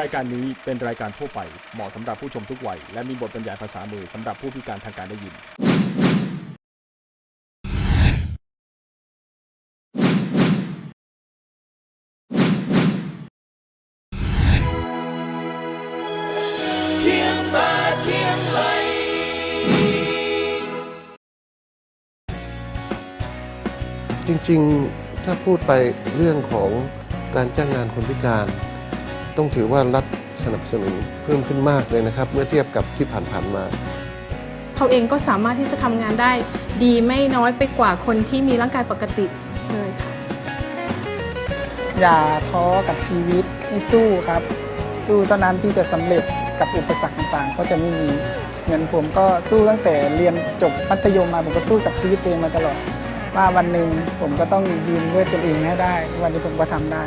รายการนี้เป็นรายการทั่วไป เหมาะสำหรับผู้ชมทุกวัย และมีบทบรรยายภาษามือสำหรับผู้พิการทางการได้ยินเคียงบ่าเคียงไหลจริงๆ ถ้าพูดไปเรื่องของการจ้างงานคนพิการ ต้องถือว่ารัฐสนับสนุนเพิ่มขึ้นมากเลยนะครับ เมื่อเทียบกับที่ผ่านๆมาเขาเองก็สามารถที่จะทำงานได้ดีไม่น้อยไปกว่าคนที่มีร่างกายปกติเลยค่ะ อย่าท้อกับชีวิตให้สู้ครับ สู้เท่านั้นที่จะสำเร็จกับอุปสรรคต่างๆ ก็จะไม่มีเหมือนผมก็สู้ตั้งแต่เรียนจบมัธยมมาผมก็สู้กับชีวิตตัวเองมาตลอด ว่าวันหนึ่งผมก็ต้องยืนด้วยตัวเองให้ได้ วันนี้ผมก็ทำได้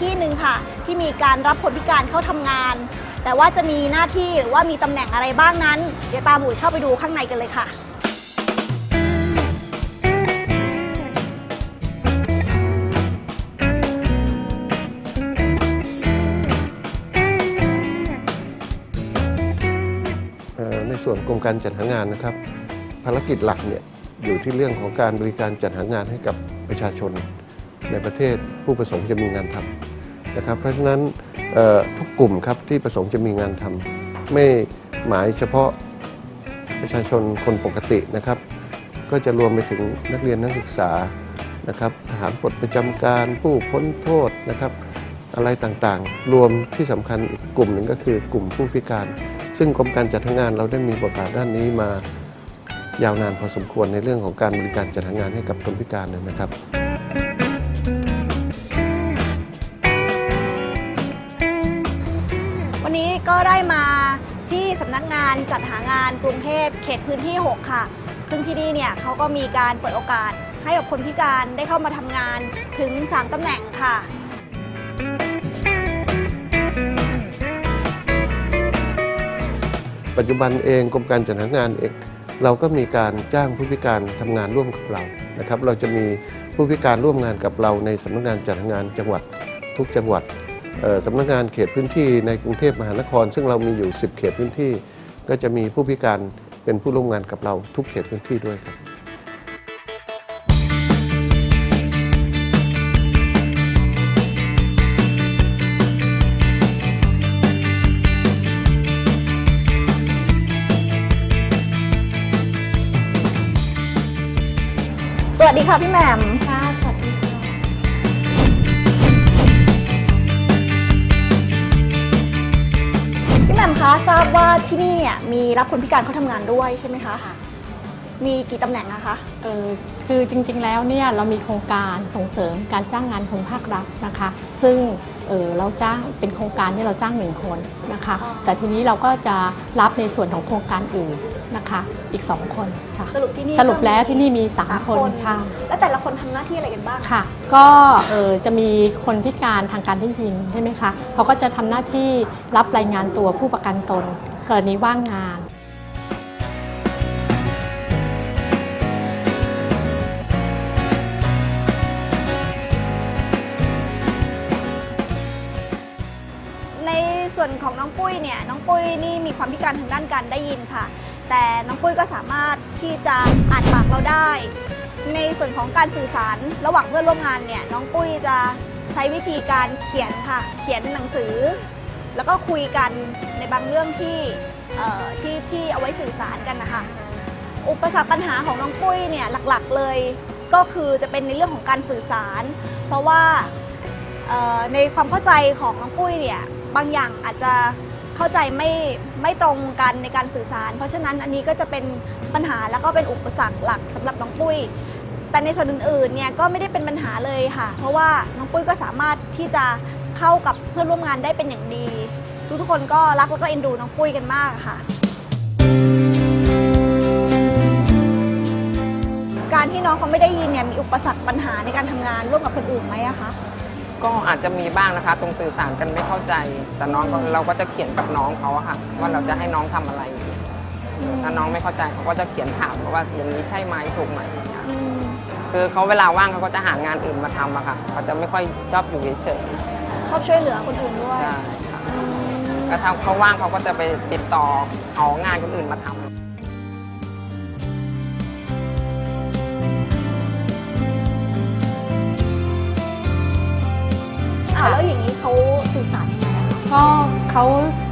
ที่หนึ่งค่ะ ที่มีการรับคนพิการเข้าทำงาน แต่ว่าจะมีหน้าที่หรือว่ามีตำแหน่งอะไรบ้างนั้น เดี๋ยวตามอุ๋ยเข้าไปดูข้างในกันเลยค่ะในส่วนกรมการจัดหางานนะครับ ภารกิจหลักเนี่ยอยู่ที่เรื่องของการบริการจัดหางานให้กับประชาชน ในประเทศผู้ประสงค์จะมีงานทำนะครับ เพราะฉะนั้นทุกกลุ่มครับที่ประสงค์จะมีงานทำไม่หมายเฉพาะประชาชนคนปกตินะครับ ก็จะรวมไปถึงนักเรียนนักศึกษานะครับทหารปลดประจำการผู้พ้นโทษนะครับ อะไรต่างๆ รวมที่สำคัญอีกกลุ่มหนึ่งก็คือกลุ่มผู้พิการ ซึ่งกรมการจัดหางานเราได้มีบทบาทด้านนี้มายาวนานพอสมควรในเรื่องของการบริการจัดหางานให้กับคนพิการนะครับ ได้มาที่สำนักงานจัดหางานกรุงเทพเขตพื้นที่ 6 ค่ะ ซึ่งที่นี่เนี่ยเขาก็มีการเปิดโอกาสให้กับคนพิการได้เข้ามาทำงานถึง 3ตำแหน่งค่ะปัจจุบันเองกรมการจัดหางานเองเราก็มีการจ้างผู้พิการทำงานร่วมกับเรานะครับ เราจะมีผู้พิการร่วมงานกับเราในสำนักงานจัดหางานจังหวัดทุกจังหวัด สำนักงานเขตพื้นที่ในกรุงเทพมหานคร ซึ่งเรามีอยู่ 10 เขตพื้นที่ ก็จะมีผู้พิการเป็นผู้ร่วมงานกับเราทุกเขตพื้นที่ด้วยครับสวัสดีค่ะพี่แหม่ม คะทราบว่าที่นี่เนี่ยมีรับคนพิการเข้าทำงานด้วยใช่ไหมคะ มีกี่ตำแหน่งนะคะ เออคือจริงๆแล้วเนี่ยเรามีโครงการส่งเสริมการจ้างงานคนภาครัฐนะคะ ซึ่ง เออเราจ้างเป็นโครงการที่เราจ้างหนึ่งคนนะคะอ๋อแต่ทีนี้เราก็จะรับในส่วนของโครงการอื่นนะคะ อีก 2 คนค่ะสรุปที่นี่สรุปแล้วที่นี่มีสาม3คคนนค่ะ แล้วแต่ละคนทำหน้าที่อะไรกันบ้างค่ะ ก็เออจะมีคนพิการทางการได้ยินใช่ไหมคะเขาก็จะทำหน้าที่รับรายงานตัวผู้ประกันตนกรณีว่างงานใน ยน้องปุ้ยนี่มีความพิการทางด้านการได้ยินค่ะ แต่น้องปุ้ยก็สามารถที่จะอ่านปากเราได้ ในส่วนของการสื่อสารระหว่างเพื่อนร่วมงานเนี่ยน้องปุ้ยจะใช้วิธีการเขียนค่ะ เขียนหนังสือ แล้วก็คุยกันในบางเรื่องที่ที่ที่เอาไว้สื่อสารกันนะคะ อุปสรรคปัญหาของน้องปุ้ยเนี่ยหลักๆเลยก็คือจะเป็นในเรื่องของการสื่อสาร เพราะว่าในความเข้าใจของน้องปุ้ยเนี่ยบางอย่างอาจจะ เข้าใจไม่ไม่ตรงกันในการสื่อสาร เพราะฉะนั้นอันนี้ก็จะเป็นปัญหาแล้วก็เป็นอุปสรรคหลักสำหรับน้องปุ้ย แต่ในส่วนอื่นๆเนี่ยก็ไม่ได้เป็นปัญหาเลยค่ะ เพราะว่าน้องปุ้ยก็สามารถที่จะเข้ากับเพื่อนร่วมงานได้เป็นอย่างดี ทุกๆคนก็รักแล้วก็เอ็นดูน้องปุ้ยกันมากค่ะการที่น้องเขาไม่ได้ยินเนี่ยมีอุปสรรคปัญหาในการทำงานร่วมกับคนอื่นไหมอะคะ ก็อาจจะมีบ้างนะคะ ตรงสื่อสารกันไม่เข้าใจ แต่น้องก็เราก็จะเขียนกับน้องเขาอะค่ะว่าเราจะให้น้องทำอะไรเออถ้าน้องไม่เข้าใจเขาก็จะเขียนถามว่าอย่างนี้ใช่ไหมถูกไหมคือเขาเวลาว่างเขาก็จะหางานอื่นมาทำอะค่ะเขาจะไม่ค่อยชอบอยู่เฉยชอบช่วยเหลือคนอื่นด้วๆยใช่ค่ะก็ถ้าเขาว่างเขาก็จะไปติดต่อเอางานคนอื่นมาทำ ก็เขา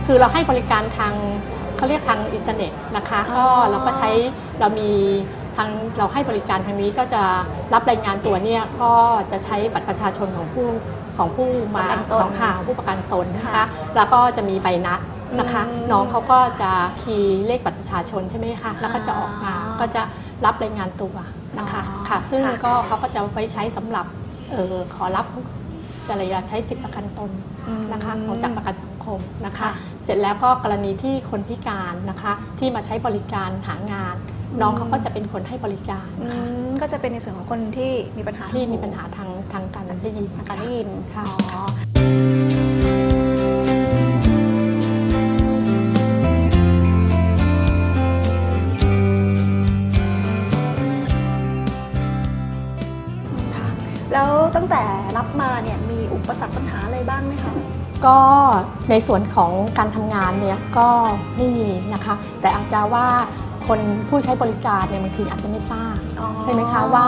คือเราให้บริการทางเขาเรียกทางอินเทอร์เน็ตนะคะอ๋อก็เราก็ใช้เรามีทางเราให้บริการทางนี้ก็จะรับรายงานตัวเนี่ยก็จะใช้บัตรประชาชนของผู้ของผู้มาของข่าวผู้ประกันตนนะคะแล้วก็จะมีใบนัดนะคะ น้องเขาก็จะคีย์เลขบัตรประชาชนใช่ไหมคะแล้วก็จะออกมาก็จะรับรายงานตัวนะคะค่ะ ซึ่งก็เขาก็จะไว้ใช้สำหรับเออขอรับ จะระยะใช้สิทธิประกันตนนะคะของจากประกันสังคมนะคะค่ะเสร็จแล้วก็กรณีที่คนพิการนะคะที่มาใช้บริการหางาน น้องเขาก็จะเป็นคนให้บริการอืนะคะมก็จะเป็นในส่วนของคนที่มีปัญหาที่มีปัญหาทางทางการได้ยินทางการได้ยินค่ะอ๋อค่ะ ก็ในส่วนของการทำงานเนี่ยก็ไม่มีนะคะ แต่อาจจะว่าคนผู้ใช้บริการเนี่ยบางทีอาจจะไม่ทราบอ๋อใช่ไหมคะว่า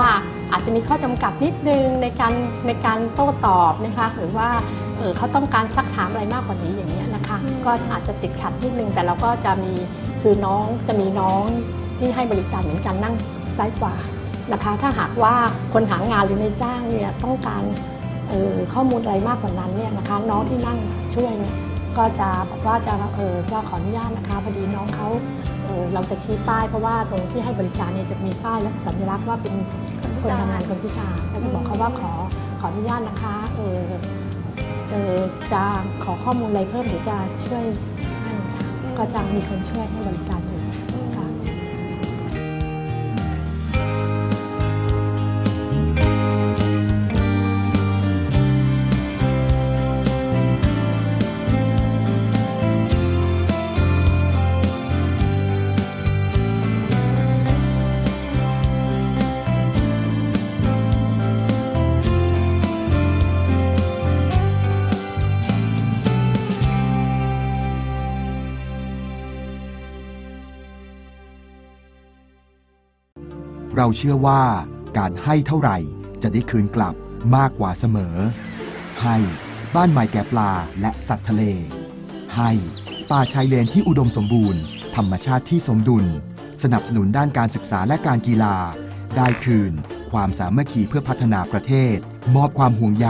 อาจจะมีข้อจำกัดนิดนึงในการในการโต้ตอบนะคะหรือว่าเอ่อเขาต้องการซักถามอะไรมากกว่านี้อย่างนี้ยนะคะ ก็อาจจะติดขัดนิดนึงแต่เราก็จะมีคือน้องจะมีน้องที่ให้บริการเหมือนกันนั่งซ้ายขวานะคะ ถ้าหากว่าคนหางานหรือในจ้างเนี่ยต้องการเอ่อ ข้อมูลอะไรมากกว่านั้นเนี่ยนะคะน้องที่นั่งช่วยเนี่ยก็จะบอกว่าจะเออว่าขออนุญาตนะคะพอดีน้องเขาเออเราจะชี้ป้ายเพราะว่าตรงที่ให้บริการเนี่ยจะมีป้ายและสัญลักษณ์ว่าเป็นคนทำงานคนพิการก็จะบอกเขาว่าขอขออนุญาตนะคะเออเออจะขอข้อมูลอะไรเพิ่มเดี๋ยวจะช่วยให้ค่ะก็จะมีคนช่วยให้บริการ เราเชื่อว่าการให้เท่าไหร่จะได้คืนกลับมากกว่าเสมอ ให้บ้านใหม่แก่ปลาและสัตว์ทะเล ให้ป่าชายเลนที่อุดมสมบูรณ์ ธรรมชาติที่สมดุล สนับสนุนด้านการศึกษาและการกีฬา ได้คืน ความสามัคคีเพื่อพัฒนาประเทศ มอบความห่วงใย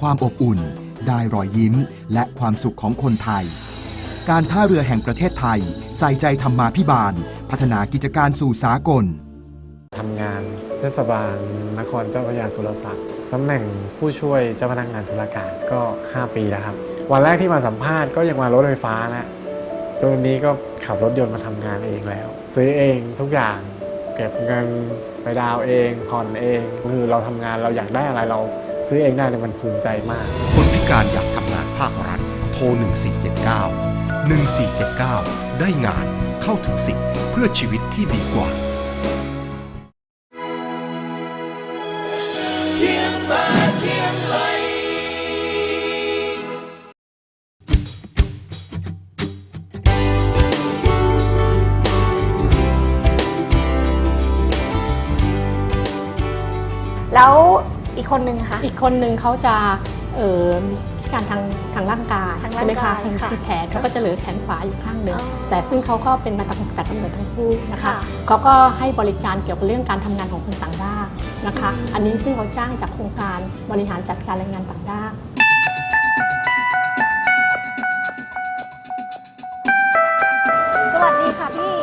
ความอบอุ่น ได้รอยยิ้ม และความสุขของคนไทย การท่าเรือแห่งประเทศไทย ใส่ใจธรรมาภิบาล พัฒนากิจการสู่สากล ทำงานเทศบาลนครเจ้าพระยาสุรศักดิ์ตำแหน่งผู้ช่วยเจ้าพนักงานธุรการก็ 5 ปีแล้วครับ วันแรกที่มาสัมภาษณ์ก็ยังมารถไฟฟ้าแล้วจนวันนี้ก็ขับรถยนต์มาทำงานเองแล้ว ซื้อเองทุกอย่างเก็บเงินไปดาวเองผ่อนเองคือเราทำงานเราอยากได้อะไรเราซื้อเองได้เนี่ยมันภูมิใจมาก คนพิการอยากทำงานภาครัฐโทร 1479 1479 ได้งานเข้าถึงสิทธิ์เพื่อชีวิตที่ดีกว่า แล้วอีกคนนึงคะ อีกคนหนึ่งเขาจะเออมีพิการทางทางร่างกายทางใช่ไหมร่าคะงกายทางค่ะที่แขนเขาก็จะเหลือแขนขวาอยู่ข้างหนึ่งอ๋อแต่ซึ่งเขาก็เป็นมาตั้งแต่กำเนิดทั้งคู่นะคะค่ะเขาก็ให้บริการเกี่ยวกับเรื่องการทำงานของคนต่างด้าวนะคะอันนี้ซึ่งเขาจ้างจากโครงการบริหารจัดการแรงงานต่างด้าวสวัสดีค่ะพี่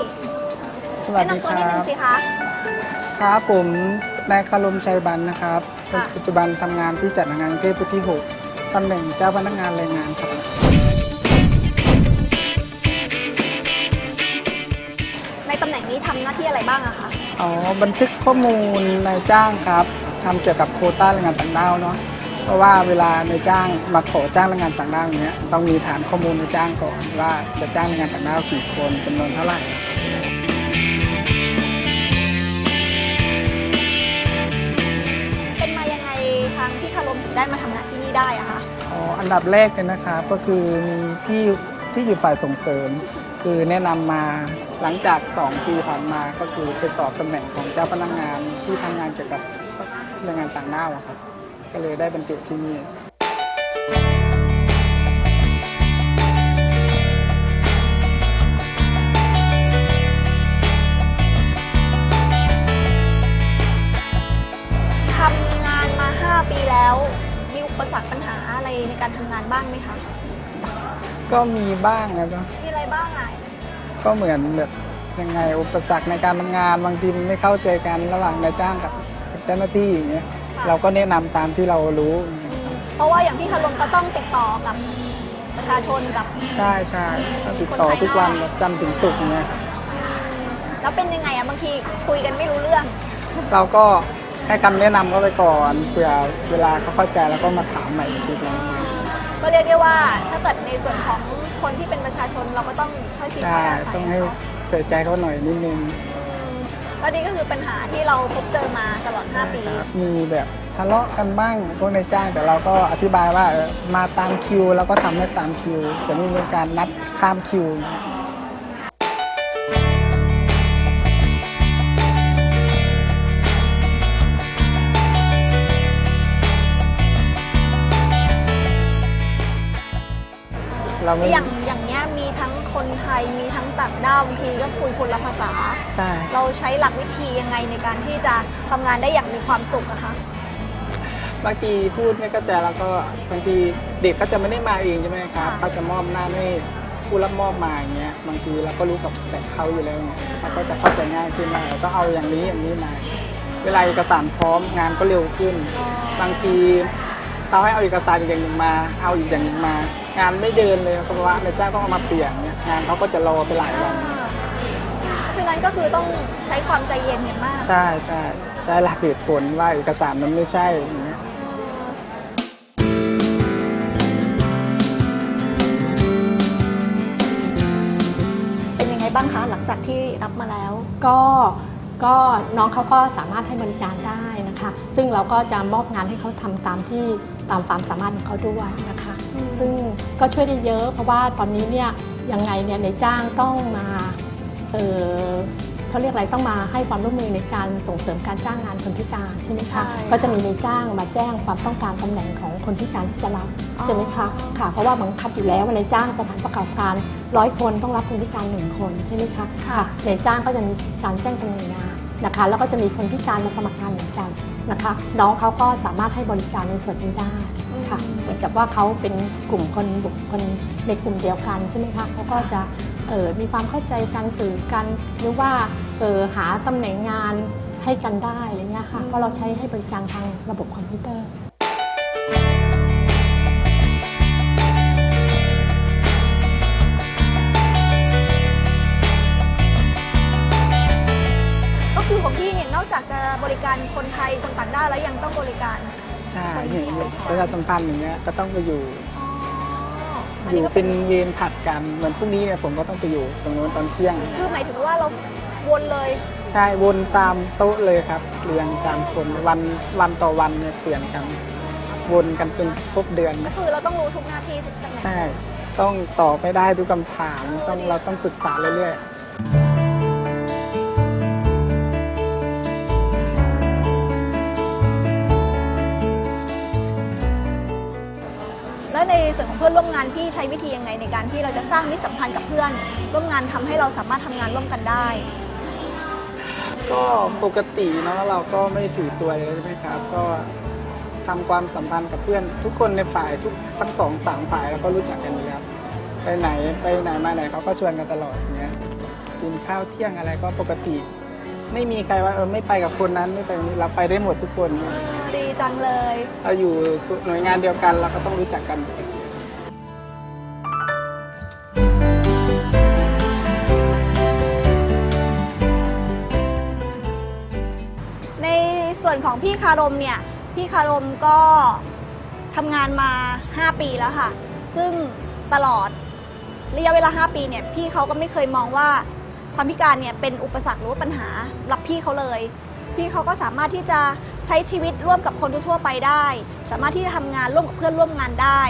สวัสแนะดีนำตัวคนิดรันึบงสิคะ ครับผม นายคารมชัยบันนะครับ ปัจจุบันทำงานที่จัดงานเทพพุที่หกตำแหน่งเจ้าพนักงานแรงงานครับ ในตำแหน่งนี้ทำหน้าที่อะไรบ้างอะคะ อ๋อ บันทึกข้อมูลนายจ้างครับทำเกี่ยวกับโคต้าแรงงานต่างด้าวเนาะ เพราะว่าเวลานายจ้างมาขอจ้างแรงงานต่างด้าวเนี้ย ต้องมีฐานข้อมูลนายจ้างก่อนว่าจะจ้างแรงงานต่างด้าวกี่คนจำนวนเท่าไหร่ ได้มาทำงานที่นี่ได้อะคะอ๋ออันดับแรกเลยนะครับก็คือมีพี่ที่อยู่ฝ่ายส่งเสริม คือแนะนำมาหลังจาก 2 ปีผ่านมาก็คือไปสอบตำแหน่งของเจ้าพนักงานที่ทำงานเกี่ยวกับแรงงานต่างด้าวอะครับก็เลยได้บรรจุที่นี่ 5 ปีแล้ว มีอุปสรรคปัญหาอะไรในการทำงานบ้างไหมคะ ก็มีบ้างนะเนาะมีอะไรบ้างอะก็เหมือนแบบยังไงอุปสรรคในการทำงานบางทีมันไม่เข้าใจกันระหว่างนายจ้างกับกับเจ้าหน้าที่อย่างเงี้ยเราก็แนะนำตามที่เรารู้อย่างเงี้ยเพราะว่าอย่างพี่คารมก็ต้องติดต่อกับประชาชนกับ ใช่ใช่ต้องติดต่อทุกวันแบบจันทร์ถึงศุกร์อย่างเงี้ยครับแล้วเป็นยังไงอะบางทีคุยกันไม่รู้เรื่อง เราก็ ให้คำแนะนำเขาไปก่อนเผื่อเวลาเขาเข้าใจแล้วก็มาถามใหม่อีกทีนึง ก็เรียกได้ว่าถ้าเกิดในส่วนของคนที่เป็นประชาชนเราก็ต้องเข้าชิดใช่เข้าอาศัยต้องให้เนาะ ใส่ใจเขาหน่อยนิดนึงอืมแล้วนี่ก็คือปัญหาที่เราพบเจอมาตลอด 5 ปี ครับมีแบบทะเลาะกันบ้างพวกนายจ้างแต่เราก็อธิบายว่าเออมาตามคิวแล้วก็ทำให้ตามคิว จะไม่มีการนัดข้ามคิว เราไม่ อย่างอย่างเนี้ยมีทั้งคนไทยมีทั้งต่างด้าวบางทีก็คุยคนละภาษา ใช่ เราใช้หลักวิธียังไงในการที่จะทำงานได้อย่างมีความสุขอะคะ บางทีพูดไม่เข้าใจแล้วก็บางทีเด็กก็จะไม่ได้มาเองใช่ไหมครับค่ะ เขาจะมอบหน้าให้ผู้รับมอบมาอย่างเงี้ยบางทีเราก็รู้กับแต่เขาอยู่แล้วไงเขาก็จะเข้าใจง่ายขึ้นว่าเราต้องเอาอย่างนี้อย่างนี้มา เวลาเอกสารพร้อมงานก็เร็วขึ้น บางที เราให้เอาเอกสารอีกอย่างหนึ่งมา เอาอีกอย่างหนึ่งมา งานไม่เดินเลยก็เพราะว่านายจ้างต้องเอามาเปลี่ยนเนี่ยงานเขาก็จะรอไปหลายวันเพราะฉะนั้นก็คือต้องใช้ความใจเย็นอย่างมาก ใช่ใช่ใช้หลักเหตุผลว่าเอกสารมันไม่ใช่อย่างเงี้ยเป็นยังไงบ้างคะ หลังจากที่รับมาแล้ว ก็ก็น้องเขาก็สามารถให้บริการได้นะคะ ซึ่งเราก็จะมอบงานให้เขาทำตามที่ ตามความสามารถของเขาด้วยนะคะอืมซึ่งก็ช่วยได้เยอะ เพราะว่าตอนนี้เนี่ยยังไงเนี่ยในจ้างต้องมาเออเขาเรียกอะไรต้องมาให้ความร่วมมือในการส่งเสริมการจ้างงานคนพิการใช่ไหมใช่คะค่ะก็จะมีในจ้างมาแจ้งความต้องการตำแหน่งของคนพิการที่จะรับอ๋อใช่ไหมคะค่ะ เพราะว่าบังคับอยู่แล้วว่าในจ้างสถานประกอบการร้อยคนต้องรับคนพิการหนึ่งคนใช่ไหมคะค่ะในจ้างก็จะมีการแจ้งตำแหน่งงาน นะคะแล้วก็จะมีคนพิการมาสมัครงานเหมือนกันนะคะ น้องเขาก็สามารถให้บริการในส่วนนี้ได้ค่ะเหมือนกับว่าเขาเป็นกลุ่มคนบุคคลในกลุ่มเดียวกันใช่ไหมคะเขาก็จะเอ่อมีความเข้าใจการสื่อกันหรือว่าเอ่อหาตำแหน่งงานให้กันได้อะไรเงี้ยค่ะเพราะเราใช้ให้บริการทางระบบคอมพิวเตอร์ การคนไทยคนต่างด้าวแล้วยังต้องบริการ ใช่เห็นประชาสัมพันธ์อย่างเงี้ยก็ต้องไปอยู่อ๋ออันอนี้ยู่ก็เป็นเวรผัดกันเหมือนพรุ่งนี้เนี่ยผมก็ต้องไปอยู่ตรงนู้นตอนเที่ยง คือหมายถึงว่าเราวนเลย ใช่วนตามโต๊ะเลยครับเรียงตามคนวันวันต่อวันเนี่ยเปลี่ยนกันวนกันจนครบเดือนก็คือเราต้องรู้ทุกหน้าที่ทุกตำแหน่งใช่ ต้องตอบไม่ได้ทุกคำถามต้องเราต้องศึกษาเรื่อยๆ ส่วนของเพื่อนร่วมงานพี่ใช้วิธียังไงในการที่เราจะสร้างมิตรสัมพันธ์กับเพื่อน ร่วมงานทำให้เราสามารถทำงานร่วมกันได้ ก็ปกติเนาะเราก็ไม่ถือตัวเลยใช่ไหมครับ ก็ทำความสัมพันธ์กับเพื่อน ทุกคนในฝ่ายทุกทั้งสองสามฝ่ายเราก็รู้จักกันอยู่แล้วไปไหนไปไหนมาไหนเขาก็ชวนกันตลอดอย่างเงี้ยกินข้าวเที่ยงอะไรก็ปกติ ไม่มีใครว่าเออไม่ไปกับคนนั้นไม่ไปคนนี้เราไปได้หมดทุกคนเออดีจังเลยเราอยู่หน่วยงานเดียวกันเราก็ต้องรู้จักกัน ของพี่คารมเนี่ย พี่คารมก็ทำงานมา 5 ปีแล้วค่ะ ซึ่งตลอดระยะเวลา 5 ปีเนี่ย พี่เขาก็ไม่เคยมองว่าความพิการเนี่ยเป็นอุปสรรคหรือว่าปัญหาสำหรับพี่เขาเลย พี่เขาก็สามารถที่จะใช้ชีวิตร่วมกับคนทั่วไปได้ สามารถที่จะทำงานร่วมกับเพื่อนร่วมงานได้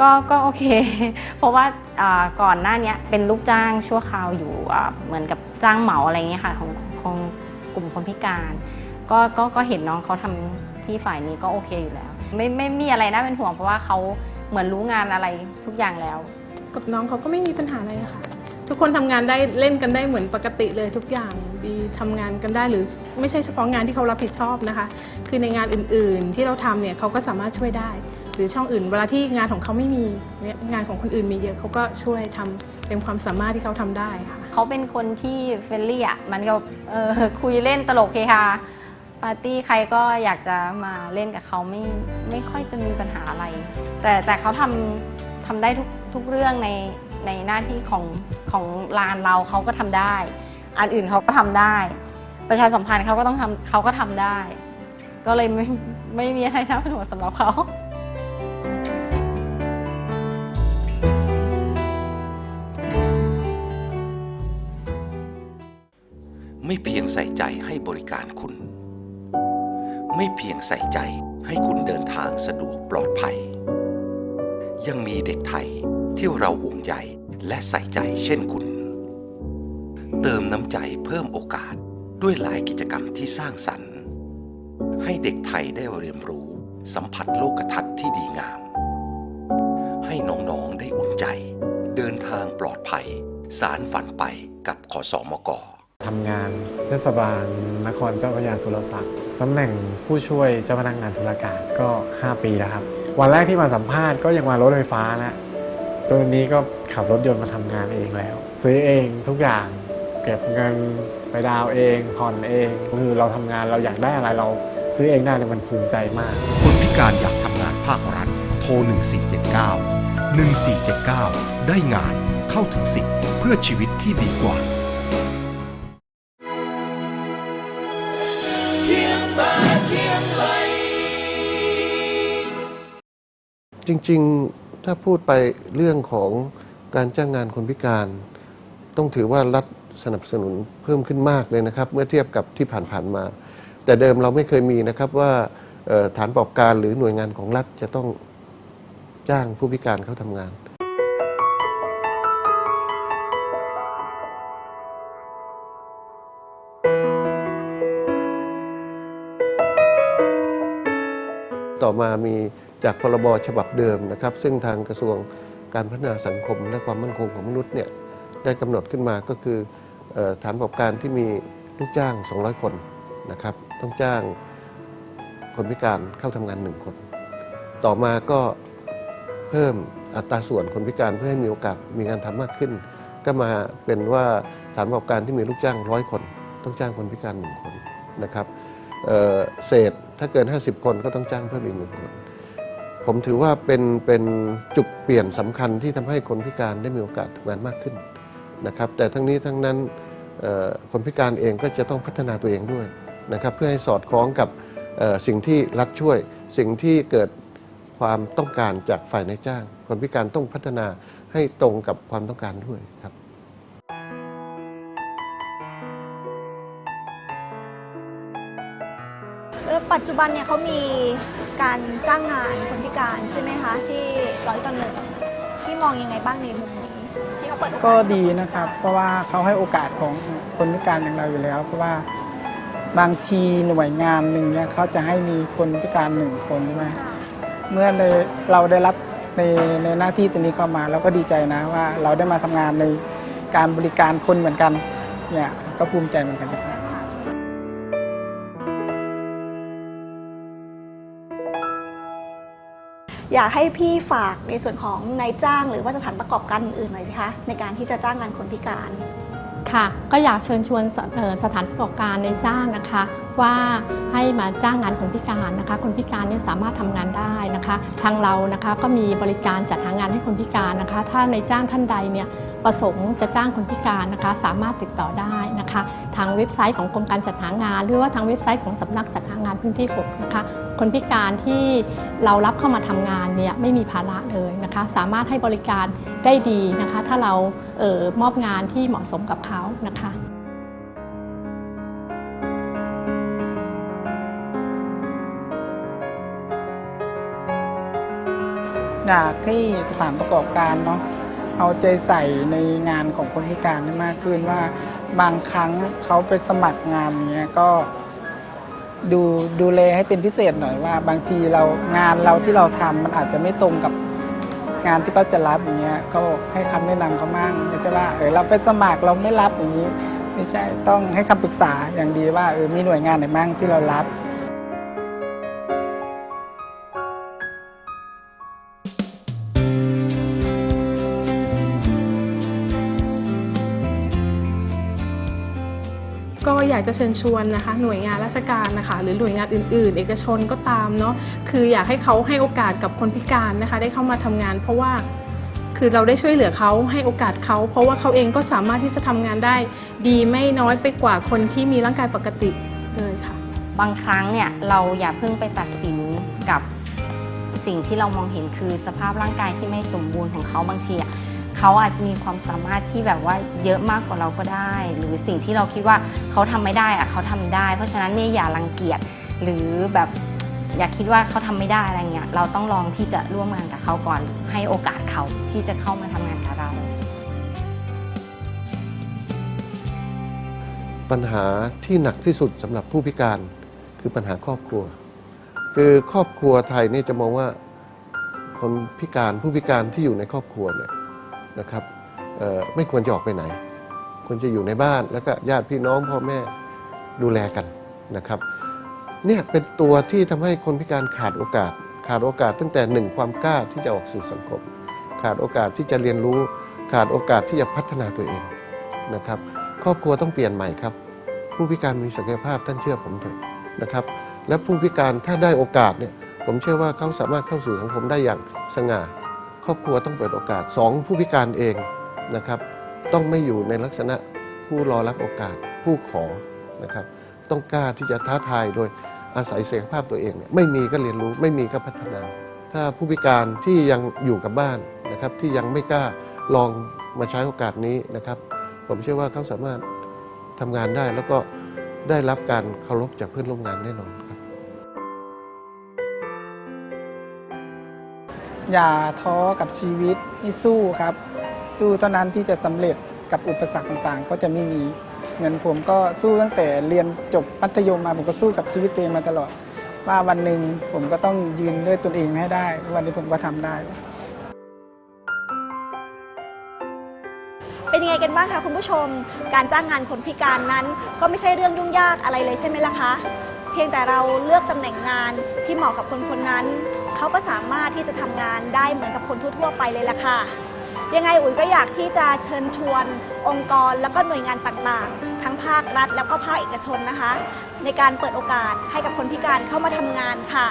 ก็ก็โอเค เพราะว่าก่อนหน้านี้เป็นลูกจ้างชั่วคราวอยู่เหมือนกับจ้างเหมาอะไรเงี้ยค่ะของของกลุ่มคนพิการ ก็ก็ก็เห็นน้องเขาทำที่ฝ่ายนี้ก็โอเคอยู่แล้ว ไม่ไม่มีอะไรน่าเป็นห่วงเพราะว่าเขาเหมือนรู้งานอะไรทุกอย่างแล้ว กับน้องเขาก็ไม่มีปัญหาอะไรค่ะ ทุกคนทำงานได้เล่นกันได้เหมือนปกติเลยทุกอย่างดีทำงานกันได้หรือไม่ใช่เฉพาะงานที่เขารับผิดชอบนะคะ คือในงานอื่นๆที่เราทำเนี่ยเขาก็สามารถช่วยได้ หรือช่องอื่น เวลาที่งานของเขาไม่มีงานของคนอื่นมีเยอะเขาก็ช่วยทำเป็นความสามารถที่เขาทำได้ค่ะเขาเป็นคนที่เฟรนลี่อะมันก็คุยเล่นตลกเฮฮาปาร์ตี้ใครก็อยากจะมาเล่นกับเขาไม่ไม่ค่อยจะมีปัญหาอะไร แต่แต่เขาทำทำได้ทุกทุกเรื่องในในหน้าที่ของของลานเราเขาก็ทำได้ อันอื่นเขาก็ทำได้ ประชาสัมพันธ์เขาก็ต้องทำเขาก็ทำได้ ก็เลยไม่ไม่มีอะไรน่าเป็นห่วงสำหรับเขา ไม่เพียงใส่ใจให้บริการคุณ ไม่เพียงใส่ใจให้คุณเดินทางสะดวกปลอดภัย ยังมีเด็กไทยที่เราห่วงใยและใส่ใจเช่นคุณ เติมน้ำใจเพิ่มโอกาสด้วยหลายกิจกรรมที่สร้างสรรค์ ให้เด็กไทยได้เรียนรู้สัมผัสโลกทัศน์ที่ดีงาม ให้น้องๆได้อุ่นใจ เดินทางปลอดภัย สารฝันไปกับขอสอมก ทำงานเทศบาลนครเจ้าพระยาสุรศักดิ์ตำแหน่งผู้ช่วยเจ้าพนักงานธุรการก็ 5 ปีแล้วครับ วันแรกที่มาสัมภาษณ์ก็ยังมารถไฟฟ้าแล้วจนวันนี้ก็ขับรถยนต์มาทำงานเองแล้ว ซื้อเองทุกอย่างเก็บเงินไปดาวเองผ่อนเองคือเราทำงานเราอยากได้อะไรเราซื้อเองได้เนี่ยมันภูมิใจมาก คนพิการอยากทำงานภาครัฐโทร 1479 1479 ได้งานเข้าถึงสิทธิ์เพื่อชีวิตที่ดีกว่า จริงๆถ้าพูดไปเรื่องของการจ้างงานคนพิการ ต้องถือว่ารัฐสนับสนุนเพิ่มขึ้นมากเลยนะครับ เมื่อเทียบกับที่ผ่านๆมา แต่เดิมเราไม่เคยมีนะครับว่าฐานประกอบการหรือหน่วยงานของรัฐจะต้องจ้างผู้พิการเข้าทำงานต่อมามี จากพรบฉบับเดิมนะครับ ซึ่งทางกระทรวงการพัฒนาสังคมและความมั่นคงของมนุษย์เนี่ยได้กำหนดขึ้นมาก็คืออฐานประกอบการที่มีลูกจ้าง 200 คนนะครับ ต้องจ้างคนพิการเข้าทำงาน 1 คน ต่อมาก็เพิ่มอัตราส่วนคนพิการเพื่อให้มีโอกาสมีงานทำมากขึ้น ก็มาเป็นว่าฐานประกอบการที่มีลูกจ้างร้อยคน ต้องจ้างคนพิการหนึ่งคนนะครับเเศษถ้าเกิน 50 คนก็ต้องจ้างเพิ่มอีกหนึ่งคน ผมถือว่าเป็นเป็นจุดเปลี่ยนสำคัญที่ทำให้คนพิการได้มีโอกาสทำงานมากขึ้นนะครับ แต่ทั้งนี้ทั้งนั้นคนพิการเองก็จะต้องพัฒนาตัวเองด้วยนะครับ เพื่อให้สอดคล้องกับสิ่งที่รัฐช่วย สิ่งที่เกิดความต้องการจากฝ่ายนายจ้าง คนพิการต้องพัฒนาให้ตรงกับความต้องการด้วยครับปัจจุบันเนี่ยเขามี การจ้างงานคนพิการใช่ไหมคะที่ร้อยต่อหนึ่งที่มองยังไงบ้างในมุมนี้ที่เขาเปิดโอกาสก็ดีนะครับ เพราะว่าเขาให้โอกาสของคนพิการอย่างเราอยู่แล้ว เพราะว่าบางทีหน่วยงานหนึ่งเนี่ยเขาจะให้มีคนพิการหนึ่งคนใช่ไหมเมื่อในเราได้รับในในหน้าที่ตรงนี้เข้ามาเราก็ดีใจนะว่าเราได้มาทำงานในการบริการคนเหมือนกันเนี่ยก็ภูมิใจเหมือนกันครับ อยากให้พี่ฝากในส่วนของนายจ้าง หรือว่าสถานประกอบการอื่นๆหน่อยสิคะในการที่จะจ้างงานคนพิการค่ะก็อยากเชิญชวนสสถานประกอบการในจ้างนะคะ ว่าให้มาจ้างงานคนพิการนะคะ คนพิการเนี่ยสามารถทำงานได้นะคะ ทางเรานะคะก็มีบริการจัดหางานให้คนพิการนะคะ ถ้าในจ้างท่านใดเนี่ย ประสงค์จะจ้างคนพิการนะคะ สามารถติดต่อได้นะคะ ทางเว็บไซต์ของกรมการจัดหางาน หรือว่าทางเว็บไซต์ของสำนักจัดหางานพื้นที่6นะคะคนพิการที่เรารับเข้ามาทำงานเนี่ยไม่มีภาระเลยนะคะ สามารถให้บริการได้ดีนะคะ ถ้าเราเออมอบงานที่เหมาะสมกับเขานะคะอยากให้สถานประกอบการเนาะ เอาใจใส่ในงานของคนพิการให้มากขึ้นว่า บางครั้งเขาไปสมัครงานเนี้ยก็ดูดูแลให้เป็นพิเศษหน่อยว่า บางทีเรางานเราที่เราทำมันอาจจะไม่ตรงกับงานที่เขาจะรับอย่างเงี้ยก็ให้คำแนะนำเขามั่งไม่ใช่ว่าเออเราไปสมัครเราไม่รับอย่างนี้ ไม่ใช่ต้องให้คำปรึกษาอย่างดีว่าเออมีหน่วยงานไหนมั่งที่เรารับ อยากจะเชิญชวนนะคะ หน่วยงานราชการนะคะ หรือหน่วยงานอื่น ๆ เอกชนก็ตามเนาะคืออยากให้เขาให้โอกาสกับคนพิการนะคะ ได้เข้ามาทำงาน เพราะว่าคือเราได้ช่วยเหลือเขาให้โอกาสเขา เพราะว่าเขาเองก็สามารถที่จะทำงานได้ ดีไม่น้อยไปกว่าคนที่มีร่างกายปกติเลยค่ะ บางครั้งเนี่ยเราอย่าเพิ่งไปตัดสินกับสิ่งที่เรามองเห็นคือสภาพร่างกายที่ไม่สมบูรณ์ของเขาบางทีอะ เขาอาจจะมีความสามารถที่แบบว่าเยอะมากกว่าเราก็ได้ หรือสิ่งที่เราคิดว่าเขาทำไม่ได้อะเขาทำได้ เพราะฉะนั้นเนี่ยอย่ารังเกียจหรือแบบอย่าคิดว่าเขาทำไม่ได้อะไรเงี้ยเราต้องลองที่จะร่วมงานกับเขาก่อน ให้โอกาสเขาที่จะเข้ามาทำงานกับเรา ปัญหาที่หนักที่สุดสำหรับผู้พิการคือปัญหาครอบครัว คือครอบครัวไทยนี่จะมองว่าคนพิการผู้พิการที่อยู่ในครอบครัวเนี่ย นะครับไม่ควรจะออกไปไหน ควรจะอยู่ในบ้านแล้วก็ญาติพี่น้องพ่อแม่ดูแลกันนะครับเนี่ยเป็นตัวที่ทำให้คนพิการขาดโอกาส ขาดโอกาสตั้งแต่หนึ่งความกล้าที่จะออกสู่สังคม ขาดโอกาสที่จะเรียนรู้ ขาดโอกาสที่จะพัฒนาตัวเองนะครับ ครอบครัวต้องเปลี่ยนใหม่ครับ ผู้พิการมีศักยภาพท่านเชื่อผมเถอะนะครับ และผู้พิการถ้าได้โอกาสเนี่ยผมเชื่อว่าเขาสามารถเข้าสู่สังคมได้อย่างสง่า ครอบครัวต้องเปิดโอกาสสองผู้พิการเองนะครับ ต้องไม่อยู่ในลักษณะผู้รอรับโอกาสผู้ขอนะครับ ต้องกล้าที่จะท้าทายโดยอาศัยศักยภาพตัวเองเนี่ยไม่มีก็เรียนรู้ไม่มีก็พัฒนา ถ้าผู้พิการที่ยังอยู่กับบ้านนะครับ ที่ยังไม่กล้าลองมาใช้โอกาสนี้นะครับ ผมเชื่อว่าเขาสามารถทำงานได้แล้วก็ได้รับการเคารพจากเพื่อนร่วมงานแน่นอน อย่าท้อกับชีวิตให้สู้ครับ สู้เท่านั้นที่จะสำเร็จกับอุปสรรคต่างๆ ก็จะไม่มีเงินผมก็สู้ตั้งแต่เรียนจบมัธยมมาผมก็สู้กับชีวิตตัวเองมาตลอด ว่าวันหนึ่งผมก็ต้องยืนด้วยตนเองให้ได้ วันนี้ผมก็ทำได้ เป็นยังไงกันบ้างคะคุณผู้ชม การจ้างงานคนพิการนั้น ก็ไม่ใช่เรื่องยุ่งยากอะไรเลยใช่ไหมล่ะคะ เพียงแต่เราเลือกตำแหน่งงานที่เหมาะกับคนคนนั้น เขาก็สามารถที่จะทำงานได้เหมือนกับคนทั่วๆไปเลยล่ะค่ะ ยังไงอุ๋ยก็อยากที่จะเชิญชวนองค์กรแล้วก็หน่วยงานต่างๆ ทั้งภาครัฐ แล้วก็ภาคเอกชนนะคะ ในการเปิดโอกาสให้กับคนพิการเข้ามาทำงานค่ะ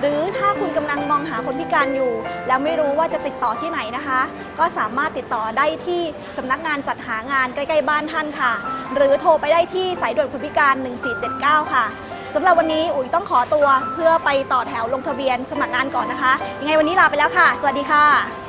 หรือถ้าคุณกำลังมองหาคนพิการอยู่ แล้วไม่รู้ว่าจะติดต่อที่ไหนนะคะ ก็สามารถติดต่อได้ที่สำนักงานจัดหางานใกล้ ๆ บ้านท่านค่ะ หรือโทรไปได้ที่สายด่วนคนพิการ 1479 ค่ะ สำหรับวันนี้อุ๋ยต้องขอตัวเพื่อไปต่อแถวลงทะเบียนสมัครงานก่อนนะคะ ยังไงวันนี้ลาไปแล้วค่ะ สวัสดีค่ะ